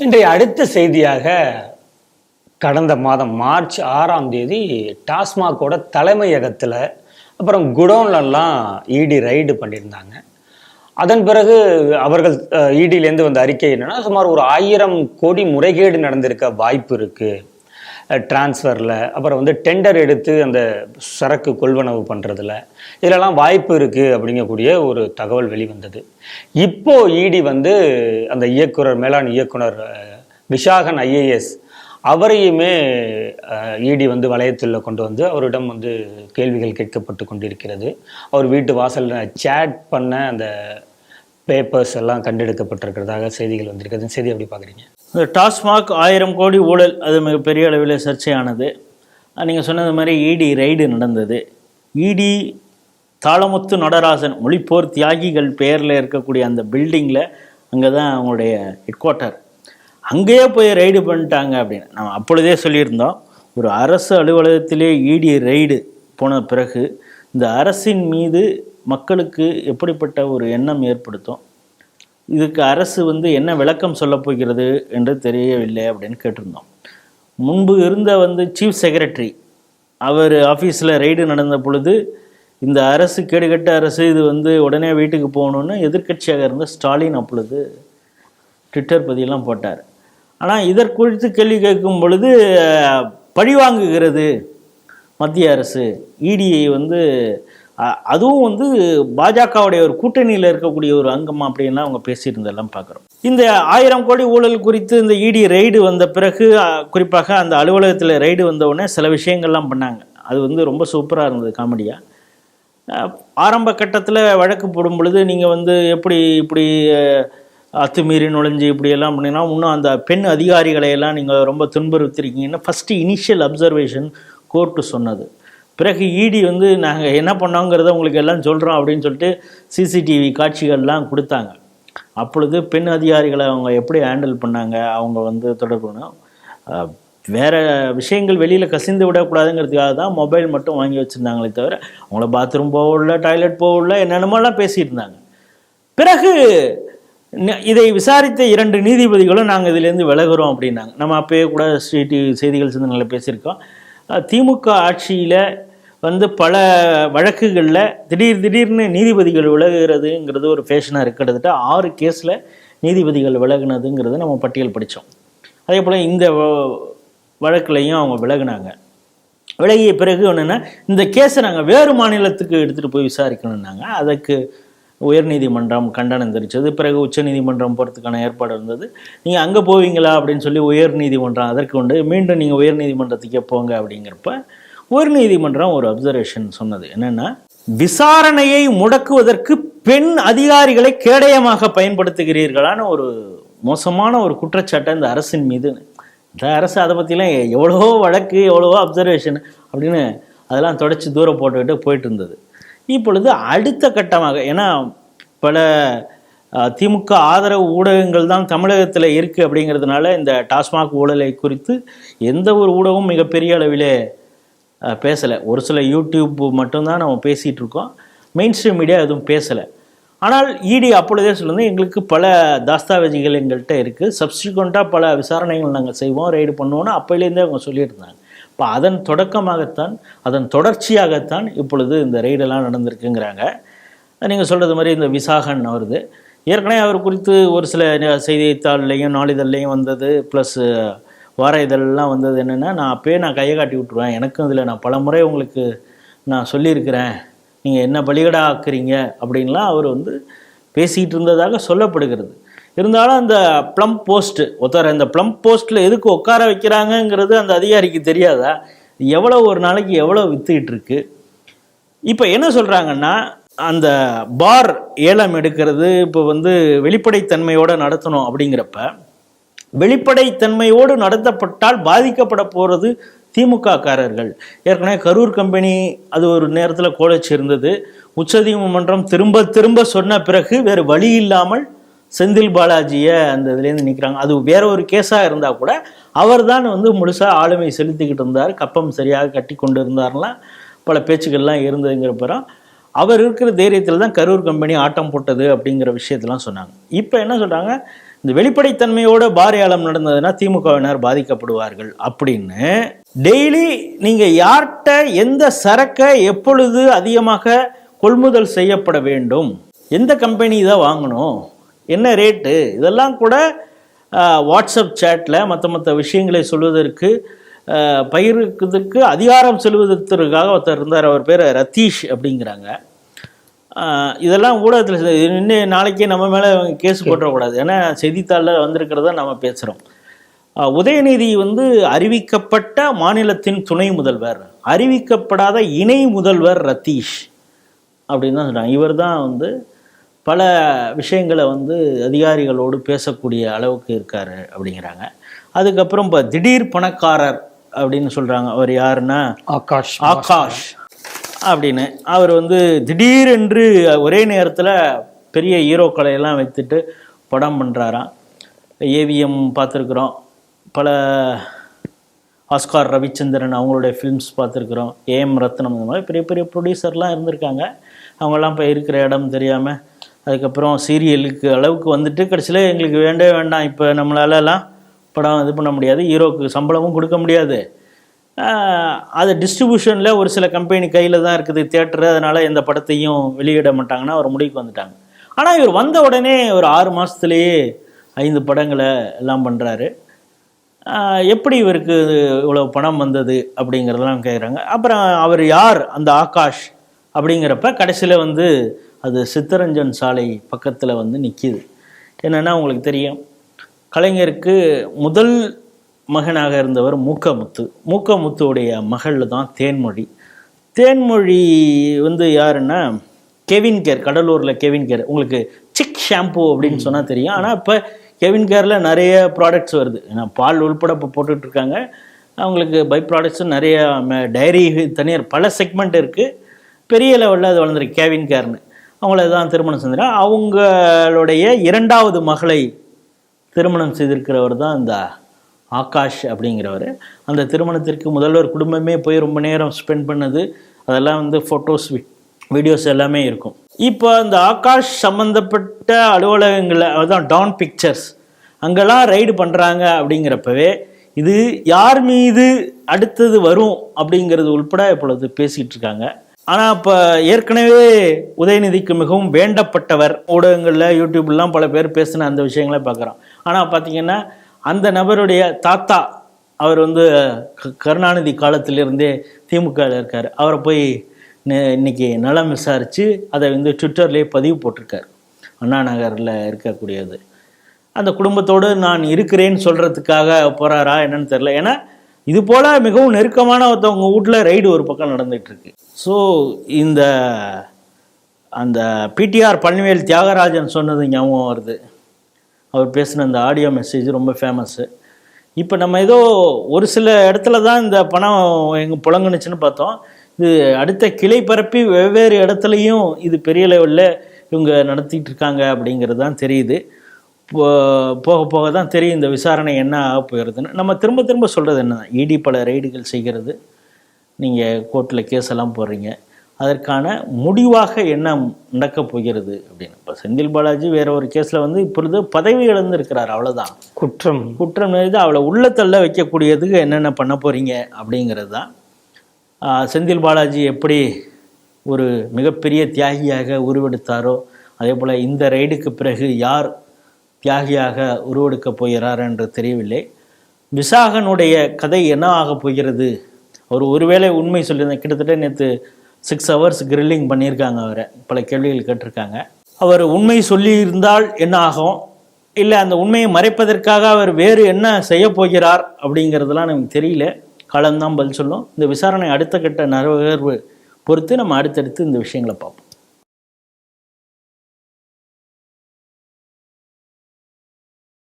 இன்றைய அடுத்த செய்தியாக கடந்த மாதம் மார்ச் ஆறாம் தேதி டாஸ்மாகோட தலைமையகத்தில் அப்புறம் குடோன்லலாம் இடி ரைடு பண்ணியிருந்தாங்க. அதன் பிறகு அவர்கள் இடியிலேருந்து வந்த அறிக்கை என்னென்னா சுமார் ஒரு ஆயிரம் கோடி முறைகேடு நடந்திருக்க வாய்ப்பு இருக்குது டிரான்ஸ்ஃபரில் அப்புறம் வந்து டெண்டர் எடுத்து அந்த சரக்கு கொள்வனவு பண்ணுறதுல இதெல்லாம் வாய்ப்பு இருக்குது அப்படிங்கக்கூடிய ஒரு தகவல் வெளிவந்தது. இப்போ இடி வந்து அந்த இயக்குனர் மேலாண் இயக்குனர் விஷாகன் ஐஏஎஸ் அவரையுமே இடி வந்து வளையத்தில் கொண்டு வந்து அவரிடம் வந்து கேள்விகள் கேட்கப்பட்டு கொண்டிருக்கிறது. அவர் வீட்டு வாசலில் சேட் பண்ண அந்த பேப்பர்ஸ் எல்லாம் கண்டெடுக்கப்பட்டிருக்கிறதாக செய்திகள் வந்திருக்கிறது செய்தி எப்படி பார்க்குறீங்க? இந்த டாஸ்மாக் ஆயிரம் கோடி ஊழல் அது மிகப்பெரிய அளவில் சர்ச்சையானது. நீங்கள் சொன்னது மாதிரி இடி ரைடு நடந்தது. இடி தாளமுத்து நடராசன் மொழிப்போர் தியாகிகள் பெயரில் இருக்கக்கூடிய அந்த பில்டிங்கில் அங்கே தான் அவங்களுடைய ஹெட் குவார்ட்டர் அங்கேயே போய் ரைடு பண்ணிட்டாங்க அப்படின்னு. நம்ம அப்பொழுதே சொல்லியிருந்தோம் ஒரு அரசு அலுவலகத்திலே இடி ரைடு போன பிறகு இந்த அரசின் மீது மக்களுக்கு எப்படிப்பட்ட ஒரு எண்ணம் ஏற்படுத்தும்? இதுக்கு அரசு வந்து என்ன விளக்கம் சொல்லப் போகிறது என்று தெரியவில்லை அப்படின்னு கேட்டிருந்தோம். முன்பு இருந்த வந்து சீஃப் செக்ரட்டரி அவர் ஆஃபீஸில் ரைடு நடந்த பொழுது இந்த அரசு கேடுகட்ட அரசு இது வந்து உடனே வீட்டுக்கு போகணுன்னு எதிர்க்கட்சியாக இருந்த ஸ்டாலின் அப்பொழுது ட்விட்டர் பதியெல்லாம் போட்டார். ஆனால் இதற்குறித்து கேள்வி கேட்கும் பொழுது பழிவாங்குகிறது மத்திய அரசு. இடியை வந்து அதுவும் வந்து பாஜகவுடைய ஒரு கூட்டணியில் இருக்கக்கூடிய ஒரு அங்கம் அப்படின்லாம் அவங்க பேசியிருந்தெல்லாம் பார்க்குறோம் இந்த ஆயிரம் கோடி ஊழல் குறித்து இந்த இடி ரைடு வந்த பிறகு குறிப்பாக அந்த அலுவலகத்தில் ரைடு வந்தவுடனே சில விஷயங்கள்லாம் பண்ணாங்க. அது வந்து ரொம்ப சூப்பராக இருந்தது காமெடியாக ஆரம்ப கட்டத்தில் வழக்கு போடும் பொழுது நீங்கள் வந்து எப்படி இப்படி அத்துமீறி நுழைஞ்சு இப்படியெல்லாம் பண்ணிங்கன்னா இன்னும் அந்த பெண் அதிகாரிகளையெல்லாம் நீங்கள் ரொம்ப துன்புறுத்திருக்கீங்கன்னு ஃபஸ்ட்டு இனிஷியல் அப்சர்வேஷன் கோர்ட்டு சொன்னது. பிறகு இடி வந்து நாங்கள் என்ன பண்ணோங்கிறத உங்களுக்கு எல்லாம் சொல்கிறோம் அப்படின்னு சொல்லிட்டு சிசிடிவி காட்சிகள்லாம் கொடுத்தாங்க. அப்பொழுது பெண் அதிகாரிகளை அவங்க எப்படி ஹேண்டில் பண்ணாங்க அவங்க வந்து தொடர்புனா வேறு விஷயங்கள் வெளியில் கசிந்து விடக்கூடாதுங்கிறதுக்காக தான் மொபைல் மட்டும் வாங்கி வச்சுருந்தாங்களே தவிர அவங்கள பாத்ரூம் போகல டாய்லெட் போகல என்னென்னமோலாம் பேசிட்டு இருந்தாங்க. பிறகு இதை விசாரித்த இரண்டு நீதிபதிகளும் நாங்கள் இதிலேருந்து விலகுறோம் அப்படின்னாங்க. நம்ம அப்போயே கூட ஸ்ரீ டிவி செய்திகள் சிந்தனையில் பேசியிருக்கோம். திமுக ஆட்சியில் வந்து பல வழக்குகளில் திடீர் திடீர்னு நீதிபதிகள் விலகுறதுங்கிறது ஒரு ஃபேஷனாக இருக்கு. கிட்டத்தட்ட ஆறு கேஸில் நீதிபதிகள் விலகுனதுங்கிறது நம்ம பட்டியல் படித்தோம் அதே போல் இந்த வ- வழக்குலையும் அவங்க விலகுனாங்க. விலகிய பிறகு என்னென்னா இந்த கேஸை நாங்கள் வேறு மாநிலத்துக்கு எடுத்துகிட்டு போய் விசாரிக்கணுன்னாங்க அதுக்கு உயர்நீதிமன்றம் கண்டனம் தெரிவித்தது பிறகு உச்சநீதிமன்றம் போகிறதுக்கான ஏற்பாடு இருந்தது. நீங்கள் அங்கே போவீங்களா அப்படின்னு சொல்லி உயர்நீதிமன்றம் அதற்கு உண்டு மீண்டும் நீங்கள் உயர்நீதிமன்றத்துக்கே போங்க அப்படிங்கிறப்ப உயர்நீதிமன்றம் ஒரு அப்சர்வேஷன் சொன்னது. என்னென்னா விசாரணையை முடக்குவதற்கு பெண் அதிகாரிகளை கேடயமாக பயன்படுத்துகிறீர்களான்னு ஒரு மோசமான ஒரு குற்றச்சாட்டை இந்த அரசின் மீது. இந்த அரசு அதை பற்றிலாம் எவ்வளவோ வழக்கு எவ்வளவோ அப்சர்வேஷன் அப்படின்னு அதெல்லாம் தொடச்சி தூரம் போட்டுக்கிட்டு போயிட்டு இருந்தது இப்பொழுது அடுத்த கட்டமாக ஏன்னா பல திமுக ஆதரவு ஊடகங்கள் தான் தமிழகத்தில் இருக்குது அப்படிங்கிறதுனால இந்த டாஸ்மாக் ஊழலை குறித்து எந்த ஒரு ஊடகமும் மிகப்பெரிய அளவிலே பேசலை. ஒரு சில யூடியூப் மட்டும்தான் நம்ம பேசிகிட்டு இருக்கோம். மெயின் ஸ்ட்ரீம் மீடியா எதுவும் பேசலை. ஆனால் இடி அப்பொழுதே சொல்லுங்க எங்களுக்கு பல தாஸ்தாவேஜிகள் எங்கள்கிட்ட இருக்குது சப்ஸ்டிக்வெண்ட்டாக பல விசாரணைகள் நாங்கள் செய்வோம் ரைடு பண்ணுவோம்னு அப்போலேருந்தே அவங்க சொல்லியிருந்தாங்க. இப்போ அதன் தொடக்கமாகத்தான் அதன் தொடர்ச்சியாகத்தான் இப்பொழுது இந்த ரைடெல்லாம் நடந்திருக்குங்கிறாங்க. நீங்கள் சொல்கிறது மாதிரி இந்த விசாகன் வருது ஏற்கனவே அவர் குறித்து ஒரு சில செய்தித்தாள்லையும் நாளிதழ்லையும் வந்தது ப்ளஸ் வார இதெல்லாம் வந்தது என்னென்னா நான் அப்போயே நான் கையை காட்டி விட்ருவேன் எனக்கும் இதில் நான் பல முறை உங்களுக்கு நான் சொல்லியிருக்கிறேன். நீங்கள் என்ன பலிகடா ஆக்குறீங்க அப்படின்லாம் அவர் வந்து பேசிகிட்டு இருந்ததாக சொல்லப்படுகிறது. இருந்தாலும் அந்த ப்ளம் போஸ்ட்டு ஒருத்தர் இந்த ப்ளம் போஸ்ட்டில் எதுக்கு உட்கார வைக்கிறாங்கங்கிறது அந்த அதிகாரிக்கு தெரியாதா? எவ்வளோ ஒரு நாளைக்கு எவ்வளோ வித்துக்கிட்டு இருக்கு? இப்போ என்ன சொல்கிறாங்கன்னா அந்த பார் ஏலம் எடுக்கிறது இப்போ வந்து வெளிப்படைத்தன்மையோடு நடத்தணும் அப்படிங்கிறப்ப வெளிப்படைத்தன்மையோடு நடத்தப்பட்டால் பாதிக்கப்பட போகிறது திமுக காரர்கள் ஏற்கனவே கரூர் கம்பெனி அது ஒரு நேரத்தில் கோலச்சு இருந்தது. உச்சநீதிமன்றம் திரும்ப திரும்ப சொன்ன பிறகு வேறு வழி இல்லாமல் செந்தில் பாலாஜியை அந்த இதுலேருந்து நிற்கிறாங்க அது வேற ஒரு கேஸாக இருந்தால் கூட அவர் தான் வந்து முழுசாக ஆளுமை செலுத்திக்கிட்டு இருந்தார். கப்பம் சரியாக கட்டி கொண்டு இருந்தார்லாம் பல பேச்சுக்கள்லாம் இருந்ததுங்கிறப்பறம் அவர் இருக்கிற தைரியத்தில் தான் கரூர் கம்பெனி ஆட்டம் போட்டது அப்படிங்கிற விஷயத்தெல்லாம் சொன்னாங்க. இப்போ என்ன சொல்கிறாங்க இந்த வெளிப்படைத்தன்மையோட பாரியாளம் நடந்ததுன்னா திமுகவினர் பாதிக்கப்படுவார்கள் அப்படின்னு. டெய்லி நீங்கள் யார்கிட்ட எந்த சரக்கை எப்பொழுது அதிகமாக கொள்முதல் செய்யப்பட வேண்டும்? எந்த கம்பெனி தான் வாங்கணும்? என்ன ரேட்டு? இதெல்லாம் கூட வாட்ஸ்அப் சேட்டில் மற்ற மற்ற விஷயங்களை சொல்வதற்கு ஆஹ், அதிகாரம் செலுவதற்காக ஒருத்தர் இருந்தார். அவர் பேர் ரத்தீஷ் அப்படிங்கிறாங்க. இதெல்லாம் ஊடகத்தில் இன்னும் நாளைக்கே நம்ம மேலே கேஸ் போட்டுறக்கூடாது. ஏன்னா செய்தித்தாளில் வந்திருக்கிறத நம்ம பேசுகிறோம் உதயநிதி வந்து அறிவிக்கப்பட்ட மாநிலத்தின் துணை முதல்வர். அறிவிக்கப்படாத இணை முதல்வர் ரத்தீஷ் அப்படின்னு தான் சொல்கிறாங்க இவர் தான் வந்து பல விஷயங்களை வந்து அதிகாரிகளோடு பேசக்கூடிய அளவுக்கு இருக்காரு அப்படிங்கிறாங்க. அதுக்கப்புறம் இப்போ திடீர் பணக்காரர் அப்படின்னு சொல்கிறாங்க அவர் யாருன்னா? ஆகாஷ் ஆகாஷ். அப்படின்னு. அவர் வந்து திடீரென்று ஒரே நேரத்தில் பெரிய ஹீரோக்களை எல்லாம் வைத்துட்டு படம் பண்ணுறாராம் ஏவிஎம் பார்த்துருக்குறோம். பல ஆஸ்கார் ரவிச்சந்திரன் அவங்களுடைய ஃபிலிம்ஸ் பார்த்துருக்குறோம். ஏஎம் ரத்னம் இந்த மாதிரி பெரிய பெரிய ப்ரொடியூசர்லாம் இருந்திருக்காங்க. அவங்கெல்லாம் இப்போ இருக்கிற இடம் தெரியாமல் அதுக்கப்புறம் சீரியலுக்கு அளவுக்கு வந்துட்டு கடைசியில் எங்களுக்கு வேண்டவே வேண்டாம். இப்போ நம்மளாலலாம் படம் இது பண்ண முடியாது. ஹீரோக்கு சம்பளமும் கொடுக்க முடியாது. அது டிஸ்ட்ரிபியூஷனில் ஒரு சில கம்பெனி கையில் தான் இருக்குது தேட்டரு அதனால் எந்த படத்தையும் வெளியிட மாட்டாங்கன்னா ஒரு முடிவுக்கு வந்துட்டாங்க. ஆனால் இவர் வந்த உடனே ஒரு ஆறு மாதத்துலேயே ஐந்து படங்களை எல்லாம் பண்ணுறாரு எப்படி இவருக்கு இவ்வளோ பணம் வந்தது அப்படிங்கிறதெல்லாம் கேட்குறாங்க அப்புறம் அவர் யார்? அந்த ஆகாஷ் அப்படிங்கிறப்ப கடைசியில் வந்து அது சித்தரஞ்சன் சாலை பக்கத்தில் வந்து நிற்கிது என்னென்னா உங்களுக்கு தெரியும். கலைஞருக்கு முதல் மகனாக இருந்தவர் மூக்கமுத்து. மூக்கமுத்துடைய மகள் தான் தேன்மொழி. தேன்மொழி வந்து யாருன்னா கெவின் கேர் கடலூரில் கெவின் கேர் உங்களுக்கு சிக் ஷாம்பு அப்படின்னு சொன்னால் தெரியும். ஆனால் இப்போ கெவின் கேரில் நிறைய ப்ராடக்ட்ஸ் வருது. ஏன்னா பால் உள்பட இப்போ போட்டுட்ருக்காங்க. அவங்களுக்கு பை ப்ராடக்ட்ஸும் நிறைய டைரி தனியார் பல செக்மெண்ட் இருக்குது பெரிய லெவலில் அது வளர்ந்துருக்கு கேவின் கேர்னு அவங்கள தான் திருமணம் செஞ்சிடும் அவங்களுடைய இரண்டாவது மகளை திருமணம் செய்திருக்கிறவர் தான் இந்த ஆகாஷ் அப்படிங்கிறவர். அந்த திருமணத்திற்கு முதல்வர் குடும்பமே போய் ரொம்ப நேரம் ஸ்பெண்ட் பண்ணது அதெல்லாம் வந்து ஃபோட்டோஸ் வீடியோஸ் எல்லாமே இருக்கும். இப்போ அந்த ஆகாஷ் சம்மந்தப்பட்ட அலுவலகங்களில் அதுதான் டான் பிக்சர்ஸ் அங்கெல்லாம் ரைடு பண்ணுறாங்க அப்படிங்கிறப்பவே இது யார் மீது அடுத்தது வரும் அப்படிங்கிறது உள்பட இப்பொழுது பேசிகிட்டு இருக்காங்க. ஆனால் இப்போ ஏற்கனவே உதயநிதிக்கு மிகவும் வேண்டப்பட்டவர் ஊடகங்களில் யூடியூப்லாம் பல பேர் பேசின அந்த விஷயங்களை பார்க்குறோம். ஆனால் பார்த்தீங்கன்னா அந்த நபருடைய தாத்தா அவர் வந்து க- கருணாநிதி காலத்திலிருந்தே திமுகவில் இருக்கார். அவரை போய் இன்னைக்கு நலம் விசாரித்து அதை வந்து ட்விட்டர்லேயே பதிவு போட்டிருக்கார். அண்ணா நகரில் இருக்கக்கூடியது. அந்த குடும்பத்தோடு நான் இருக்கிறேன்னு சொல்கிறதுக்காக போகிறாரா என்னன்னு தெரில ஏன்னா இது போல் மிகவும் நெருக்கமான ஒருத்தவங்க வீட்டில் ரைடு ஒரு பக்கம் நடந்துகிட்ருக்கு. இருக்கு ஸோ இந்த அந்த பிடிஆர் பழனிவேல் தியாகராஜன் சொன்னது ஞாபகம் வருது. அவர் பேசின அந்த ஆடியோ மெசேஜ் ரொம்ப ஃபேமஸ்ஸு இப்போ நம்ம ஏதோ ஒரு சில இடத்துல தான் இந்த பணம் எங்கே புழங்குனுச்சுன்னு பார்த்தோம். இது அடுத்த கிளை பரப்பி வெவ்வேறு இடத்துலையும் இது பெரிய லெவலில் இவங்க நடத்திட்டு இருக்காங்க அப்படிங்கிறது தான் தெரியுது. போ- போக போக தான் தெரியும் இந்த விசாரணை என்ன ஆக போயிடுதுன்னு நம்ம திரும்ப திரும்ப சொல்கிறது என்ன இடி பல ரைடுகள் செய்கிறது. நீங்கள் கோர்ட்டில் கேஸ் எல்லாம் போடுறீங்க. அதற்கான முடிவாக என்ன நடக்கப் போகிறது அப்படின்னு. இப்போ செந்தில் பாலாஜி வேற ஒரு கேஸில் வந்து இப்பொழுது பதவி இழந்திருக்கிறார் அவ்வளோதான் குற்றம். குற்றம் நிறைந்து அவளை உள்ளத்தள்ள வைக்கக்கூடியதுக்கு என்னென்ன பண்ண போகிறீங்க அப்படிங்கிறது தான். செந்தில் பாலாஜி எப்படி ஒரு மிகப்பெரிய தியாகியாக உருவெடுத்தாரோ அதே போல் இந்த ரைடுக்கு பிறகு யார் தியாகியாக உருவெடுக்கப் போகிறார் என்று தெரியவில்லை. விசாகனுடைய கதை என்ன ஆகப் போகிறது? அவர் ஒருவேளை உண்மை சொல்லியிருந்தேன். கிட்டத்தட்ட நேற்று சிக்ஸ் ஹவர்ஸ் கிரில்லிங் பண்ணியிருக்காங்க அவரை. பல கேள்விகள் கேட்டிருக்காங்க. அவர் உண்மை சொல்லியிருந்தால் என்ன ஆகும்? இல்லை அந்த உண்மையை மறைப்பதற்காக அவர் வேறு என்ன செய்ய போகிறார் அப்படிங்கிறதுலாம் நமக்கு தெரியல. காலம்தான் பதில் சொல்லும். இந்த விசாரணை அடுத்த கட்ட நகர்வு பொறுத்து நம்ம அடுத்தடுத்து இந்த விஷயங்களை பார்ப்போம்.